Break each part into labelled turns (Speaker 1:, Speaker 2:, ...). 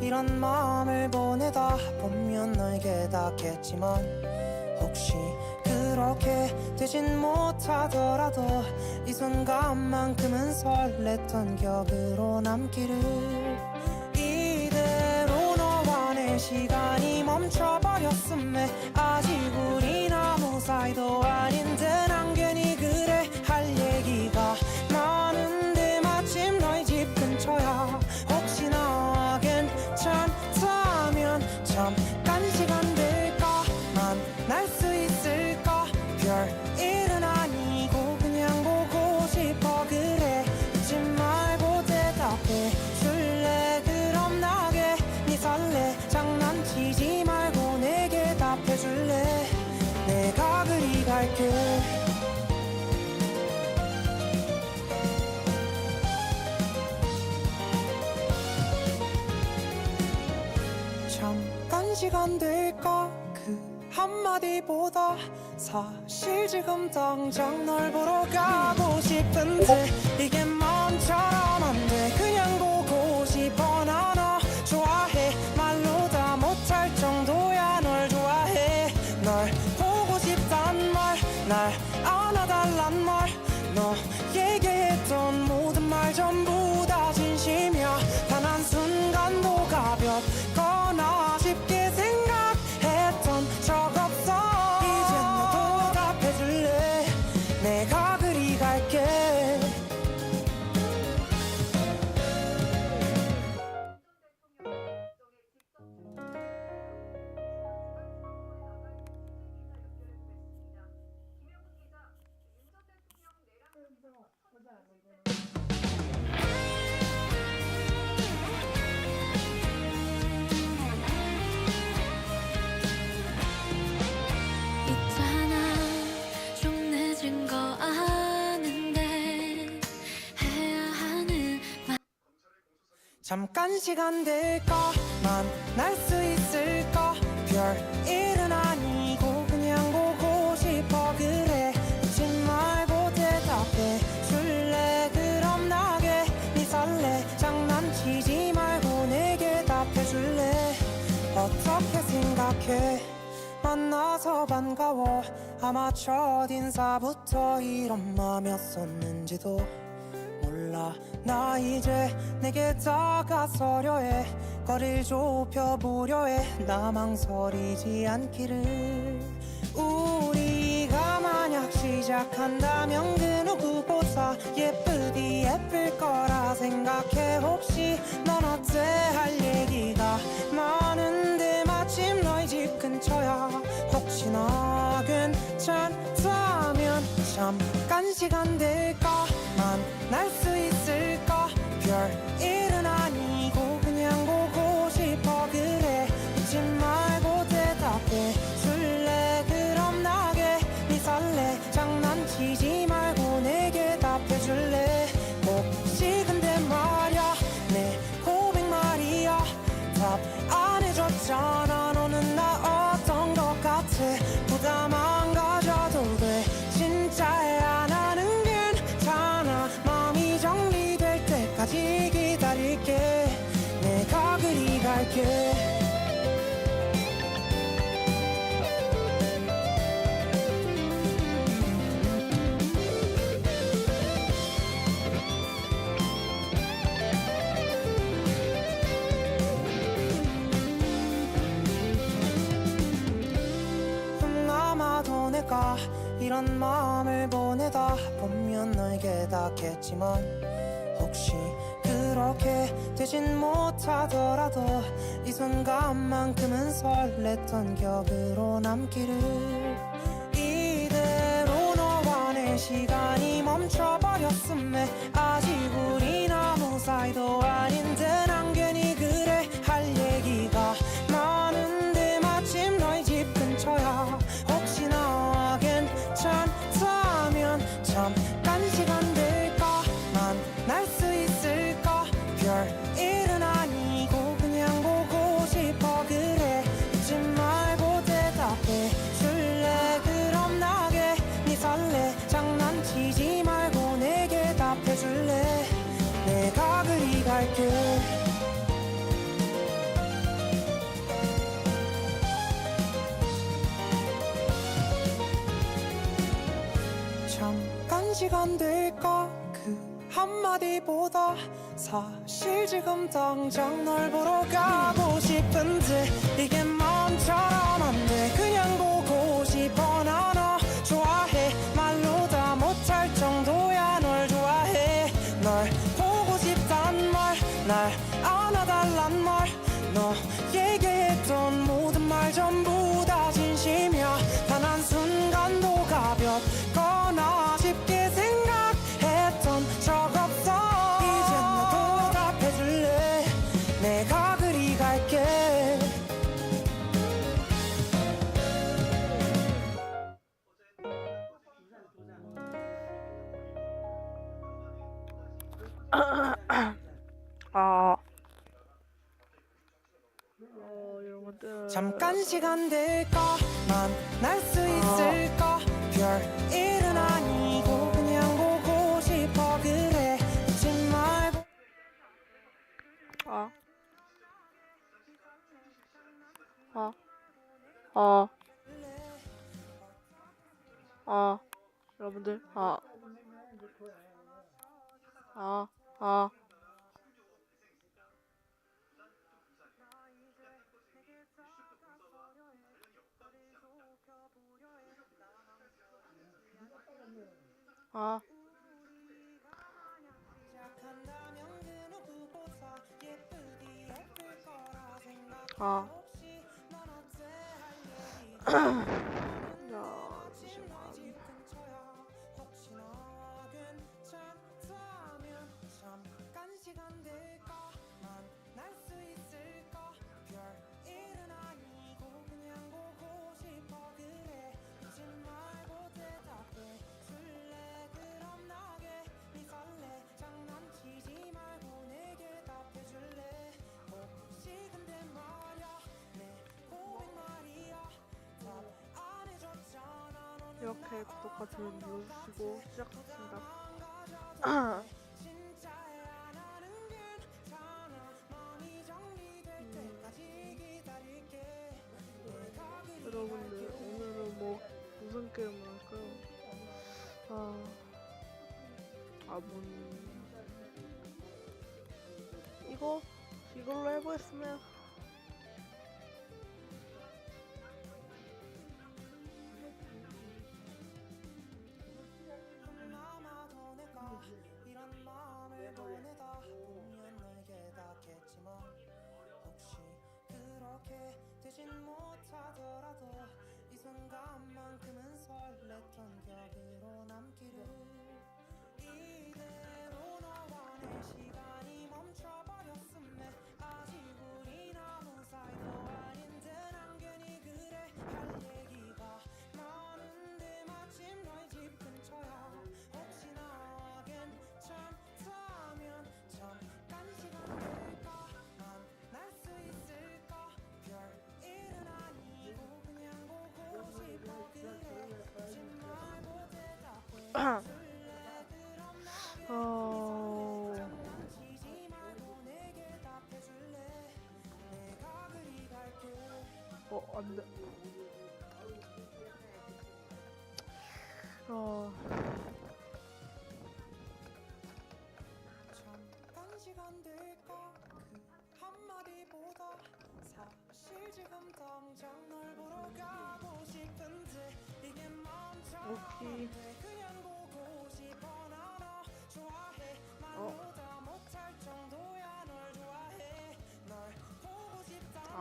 Speaker 1: 이런 마음을 보내다 보면 널 깨닫겠지만 혹시 그렇게 되진 못하더라도 이 순간만큼은 설렜던 기억으로 남기를 이대로 너와 내 시간이 멈춰버렸음에 아직 come. 시간 될까? 그 한마디보다 사실 지금 당장 널 보러 가고 싶은데 이게 마음처럼 안돼. 그냥 보고 싶어. 나 너 좋아해. 말로 다 못할 정도야 널 좋아해. 널 보고 싶단 말날 안아달란 말. 너 얘기했던 모든 말 전부 잠깐 시간 될까 만날 수 있을까 별 일은 아니고 그냥 보고 싶어. 그래 웃지 말고 대답해. 줄래 그럼 나게. 네 설레. 장난치지 말고 내게 답해 줄래? 어떻게 생각해? 만나서 반가워. 아마 첫 인사부터 이런 맘이었었는지도 몰라 나 이제 내게 다가서려 해. 거리를 좁혀보려 해 나 망설이지 않기를. 우리가 만약 시작한다면 그 누구보다 예쁘디 예쁠 거라 생각해 혹시 넌 어때? 할 얘기가 많은데 마침 너희 집 근처야. 혹시나 괜찮다면 잠깐 시간 될까 만날 수 있을까? 별 일은 아니고 그냥 보고 싶어. 그래 웃지 말 이런 마음을 보내다 보면 널 깨닫겠지만 혹시 그렇게 되진 못하더라도 이 순간만큼은 설렜던 기억으로 남기를 이대로 너와 내 시간이 멈춰버렸음에 아직 우린 아무 사이도 시간 될까? 그 한마디보다 사실 지금 당장 널 보러 가고 싶은데 이게 마음처럼 안돼. 그냥 시간 될까만 날 수 있을까 아. 별 일은 아니고 그냥 보고 싶어 그래 잊지 말고
Speaker 2: 어. 어. 어. 어. 여러분들, 어. 어. 어. 아. 아.
Speaker 1: 아.
Speaker 2: 이렇게 구독 버튼을 눌러주시고 시작하겠습니다.
Speaker 1: 음.
Speaker 2: 여러분들 오늘은 뭐 무슨 게임을 할까요? 아 아버님 이거 이걸로 해보겠습니다.
Speaker 1: 어...
Speaker 2: 어, 안 돼. 어. 오케이.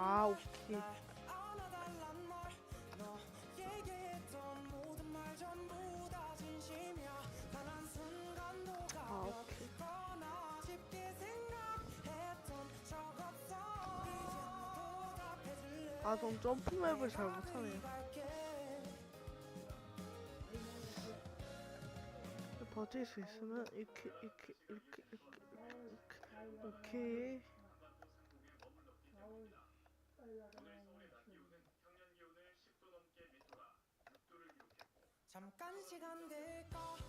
Speaker 1: 아, 아,
Speaker 2: 오케이.
Speaker 1: 아,
Speaker 2: 좀 점프맵을 잘 못하네요. 버틸 수 있으면 이렇게, 이렇게, 이렇게, 이렇게, 이렇게,
Speaker 1: 이렇게. 오늘 서울의 낮 기온은 평년 기온을 10도 넘게 밑돌아 6도를 기록했고 잠깐 시간 될까?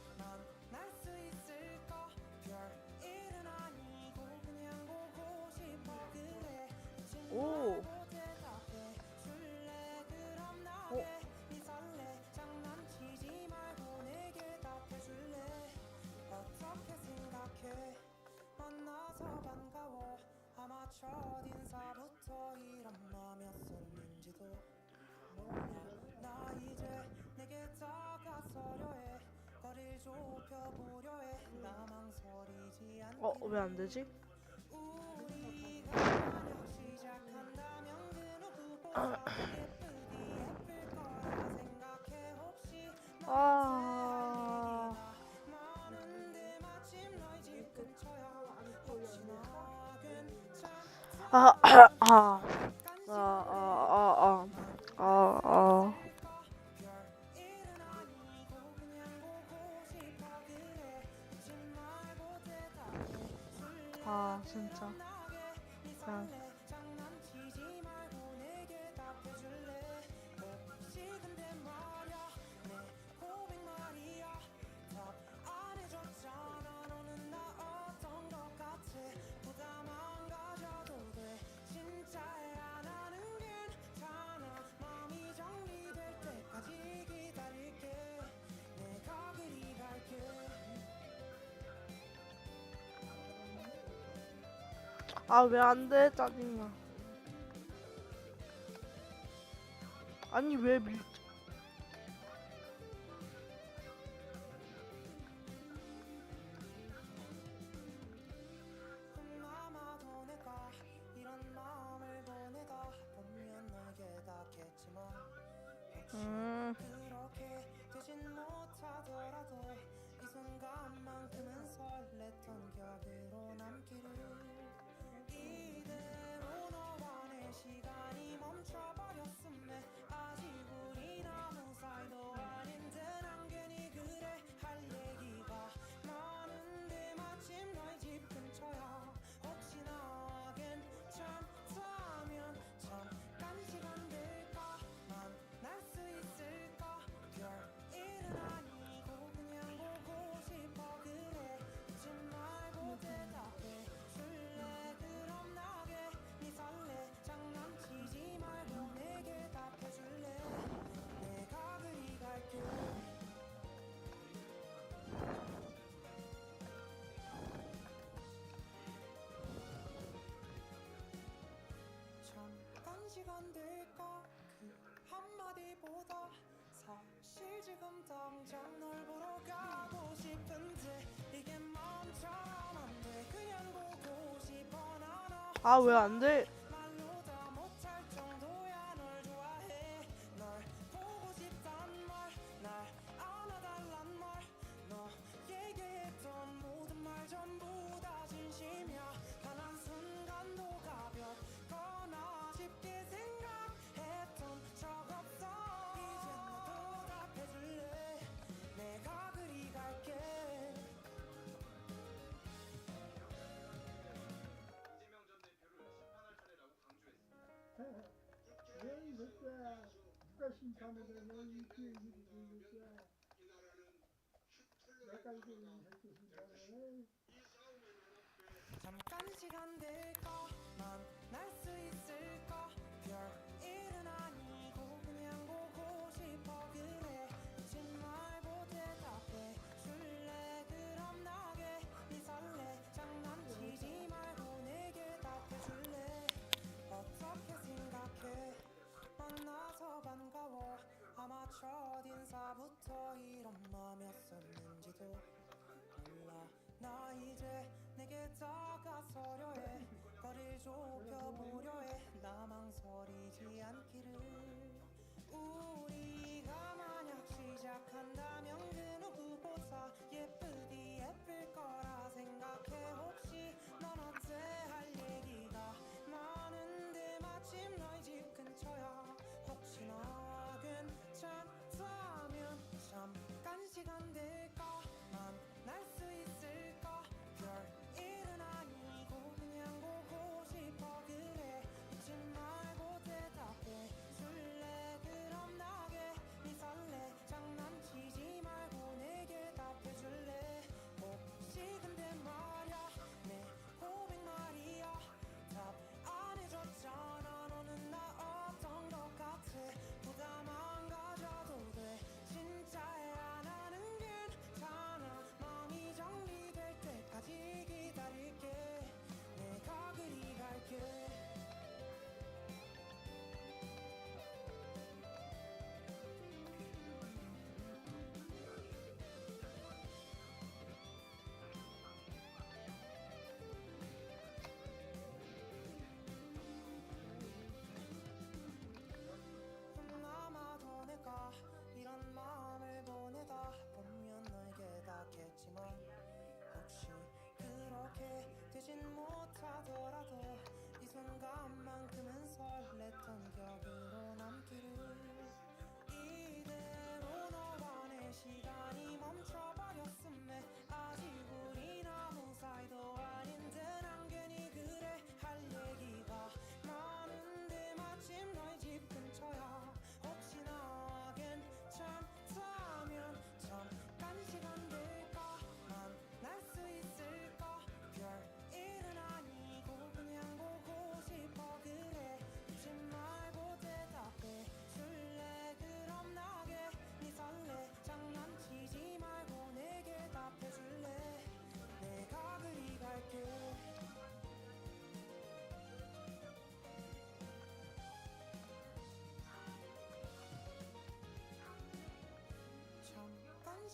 Speaker 2: 어, 왜 안 되지? 아. 아, 아. 아. 아, 아, 아, 아. 아 진짜
Speaker 1: 야. 아
Speaker 2: 왜 안 돼? 짜증나. 아니 왜 밀...
Speaker 1: 아
Speaker 2: 왜 안 돼?
Speaker 1: 인삼에서
Speaker 3: 이렇게
Speaker 1: 잠깐 시간 될까 첫 인사부터 이런 맘이었었는지도 몰라. 나 이제 내게 다가서려 해. 거리를 좁혀보려 imagine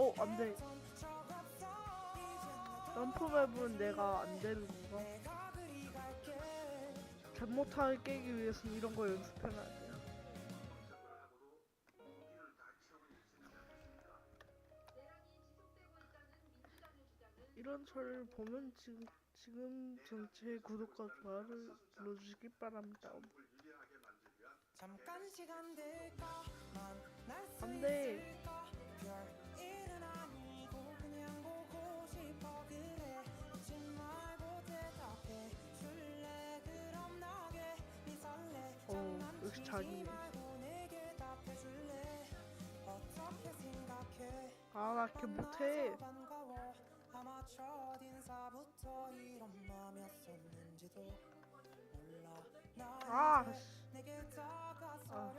Speaker 1: 어, 안 돼.
Speaker 2: 런프맵은 내가 안 되는 건가? 잘못을 깨기 위해서는 이런 거 연습해야 돼. 이런 저를 보면 지금, 지금 전체 구독과 좋아요를 눌러주시기 바랍니다. 안돼. 역시 자기 아나 이렇게 못해
Speaker 1: 아,
Speaker 2: 아.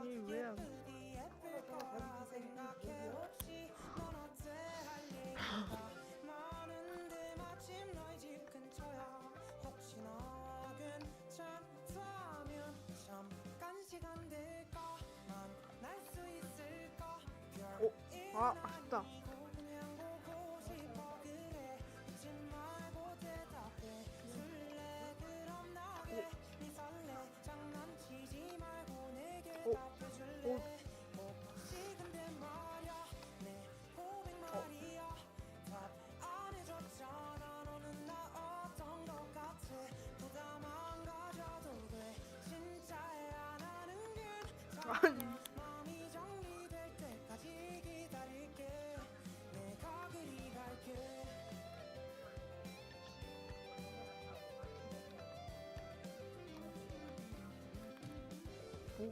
Speaker 2: 아니, 왜안 돼? 아 아쉽다.
Speaker 1: 어.
Speaker 2: 어. 어. 아니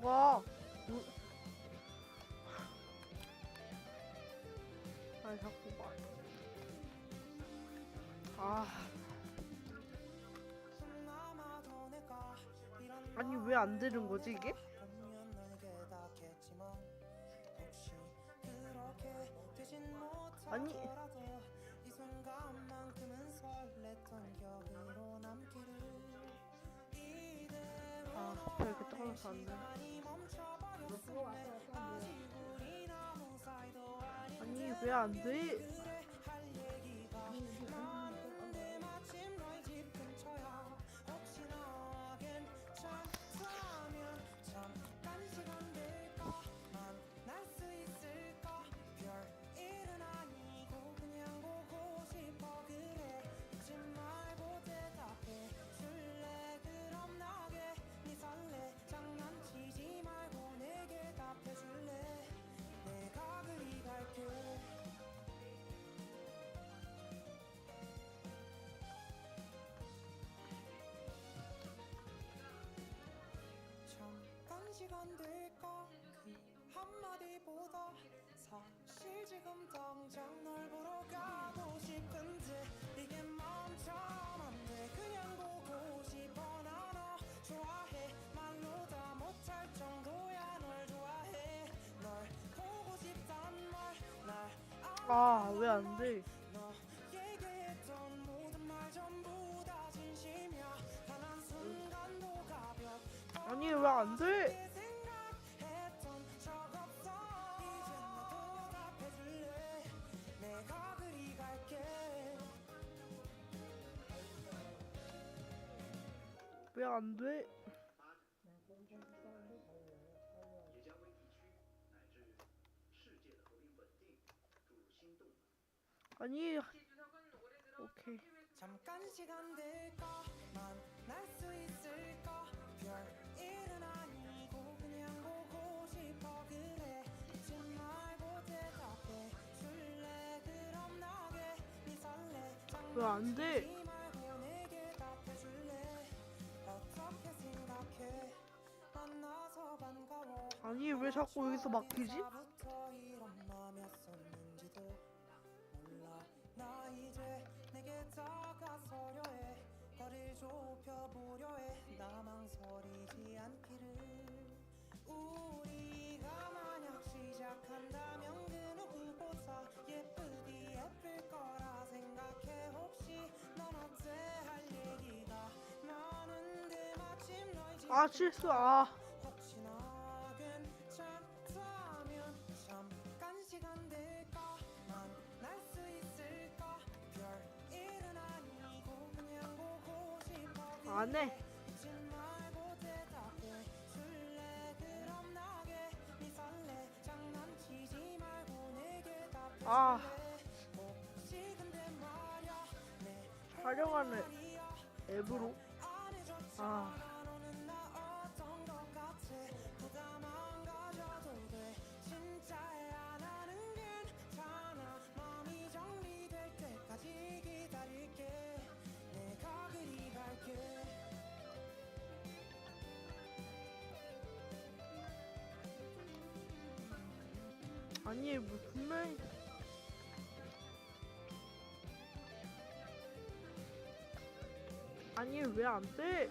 Speaker 2: 뭐가 아 자꾸 말아. 아니 왜 안 되는 거지 이게? 아니
Speaker 1: 영상을 봤는데 그거 왔다 갔다 하는데
Speaker 2: 아니 왜 안 돼?
Speaker 1: 시간 될까 한마디보다 사실 지금 당장 널 보러 가고 싶은데 이게 마음처럼 안돼. 그냥 보고 싶어. 나 너 좋아해. 말로 다
Speaker 2: 못할 정도야. 널 좋아해. 널 보고 싶단 말날 아 왜 안돼?
Speaker 1: 아니 왜 안 돼? 안 돼. 아니 오케이.
Speaker 2: 잠깐 시간 될까 만날 수 있을까? 별 일은 아니고 그냥 보고 싶어. 그래 잊지 말고 대답해. 줄래 그럼 나게. 네 설레
Speaker 1: 왜안 돼? 아니 왜 자꾸 여기서 막히지? 아 실수 아 안 해. 아. 촬영하는 앱으로.
Speaker 2: 아.
Speaker 1: 아니 뭐 분명히 아니 왜 안 돼?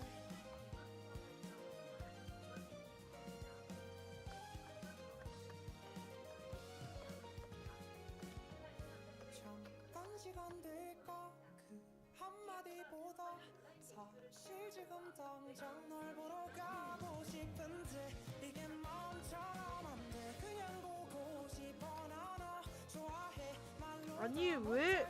Speaker 1: 아니 왜?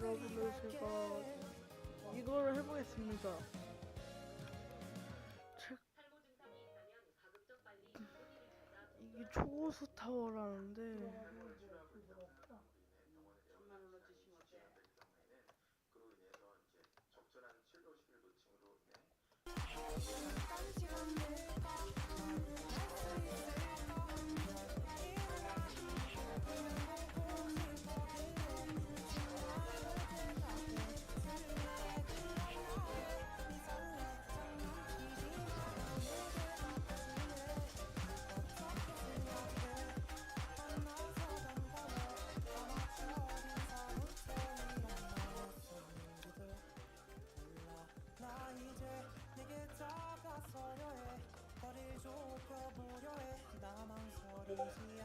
Speaker 1: 여러분들 제가 이거를 해보겠습니다. 초고수 타워라는데.
Speaker 2: 그로 인해서 이제 적절한 진료 시기를 놓침으로 인해
Speaker 1: Amen.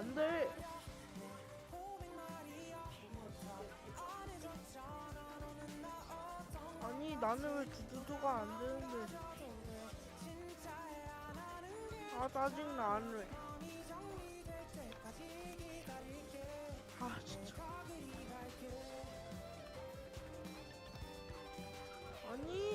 Speaker 1: 안 돼. 아니 나는 왜 주주도가 안 되는데
Speaker 2: 아 짜증나 안해
Speaker 1: 아 진짜 아니